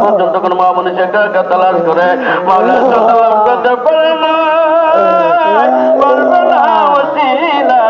পর্যন্ত কোন মা মনীষে তালাশ করে মাওলা তালাশ করতে পারে না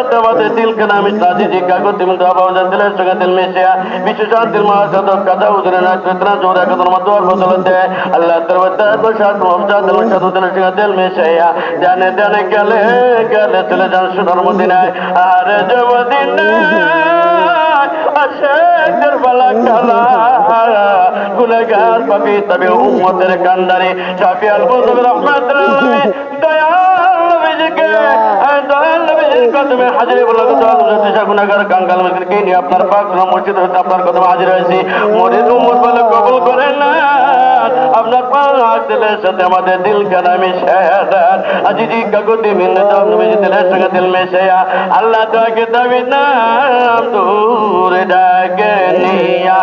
সাথে আমাদের দিলকে নামি সাজি জিজ্ঞা করতে কিন্তু আবাজান দিলের সঙ্গে দিল মিশে বিশ্ব শান্তির মহাসাধক উদরে না চেতনা জোরে কদর মতো আর বদলতে আল্লাহ তরবতা তো মমতা দিল সাধু সঙ্গে দিল মিশে জানে জানে, গেলে গেলে চলে যান সুধর্ম দিনায়। আর যাব আশেকের বালা কালা গুনেগার পাপি তবে উম্মতের কান্দারে শাফি আল রহমাতুল্লাহ দয়াল নবীজিকে দয়াল নবীজির কদমে হাজিরে বলা কথা দিশা গুনাহগার কাঙ্গাল মিসকিনকে নিয়ে আপনার পাক মসজিদ হতে আপনার কদমে হাজির হয়েছি। মরিদ উম্মত বলে, কবুল করেন না আপনার পাক দিলের সাথে আমাদের দিল কানামি শেহাদার আজি জি কাগতি মিন্নত নবীজি দিলের সঙ্গে দিল মেশায়া আল্লাহ তাকে দাবি নাম দূর ডাকে নিয়া